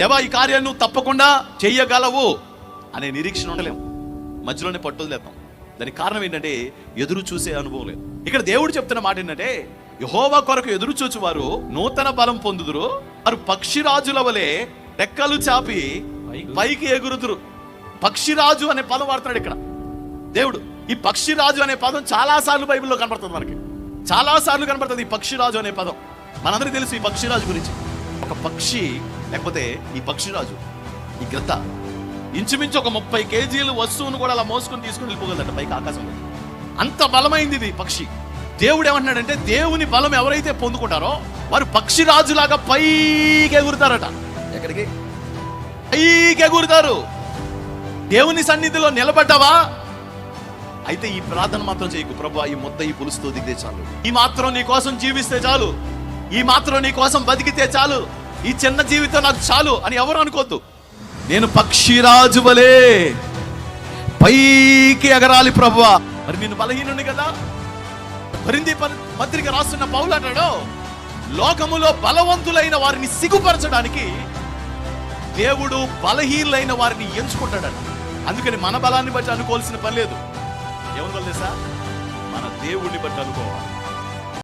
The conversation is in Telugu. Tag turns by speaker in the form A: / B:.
A: దేవా ఈ కార్యాన్ని నువ్వు తప్పకుండా చెయ్యగలవు అనే నిరీక్షణ ఉండలేము. మధ్యలోనే పట్టుదలేద్దాం దానికి కారణం ఏంటంటే ఎదురు చూసే అనుభవం లేదు. ఇక్కడ దేవుడు చెప్తున్న మాట ఏంటంటే యహోవా కొరకు ఎదురు చూచువారు నూతన బలం పొందుదురు వారు పక్షిరాజుల వలె రెక్కలు చాపి పైకి ఎగురుదురు. పక్షిరాజు అనే పదం వాడుతున్నాడు ఇక్కడ. దేవుడు ఈ పక్షిరాజు అనే పదం చాలా సార్లు బైబిల్లో కనబడుతుంది మనకి. చాలా సార్లు కనబడుతుంది ఈ పక్షిరాజు అనే పదం. మనందరికీ తెలుసు ఈ పక్షిరాజు గురించి. ఒక పక్షి లేకపోతే ఈ పక్షిరాజు ఈ గ్రత ఇంచుమించు ఒక ముప్పై కేజీలు వస్తువును కూడా అలా మోసుకొని తీసుకుని వెళ్ళిపోగలదట పైకి ఆకాశంలో. అంత బలమైంది ఇది పక్షి. దేవుడు ఏమంటున్నాడంటే దేవుని బలం ఎవరైతే పొందుకుంటారో వారు పక్షిరాజులాగా పైకి ఎగురుతారట. ఎక్కడికి? పైకి ఎగురుతారు. దేవుని సన్నిధిలో నిలబడ్డావా? అయితే ఈ ప్రార్థన మాత్రం చేయకు. ప్రభు ఈ మొత్తం ఈ పులుసుతో దిగితే చాలు. ఈ మాత్రం నీ కోసం జీవిస్తే చాలు. ఈ మాత్రం నీ కోసం బతికితే చాలు. ఈ చిన్న జీవితం నాకు చాలు అని ఎవరు అనుకోద్దు. నేను పక్షిరాజు వలే. పైకి ఎగరాలి ప్రభువా. మరి నేను బలహీనుని కదా? పరింది పత్రిక రాస్తున్న పౌలు అన్నాడు లోకములో బలవంతులైన వారిని సిగ్గుపరచడానికి దేవుడు బలహీనులైన వారిని ఎంచుకుంటాడట. అందుకని మన బలాన్ని బట్టి అనుకోవాల్సిన పని లేదు. ఏమనుకోవాలి తెలుసా మన దేవుడిని బట్టి అనుకోవాలి.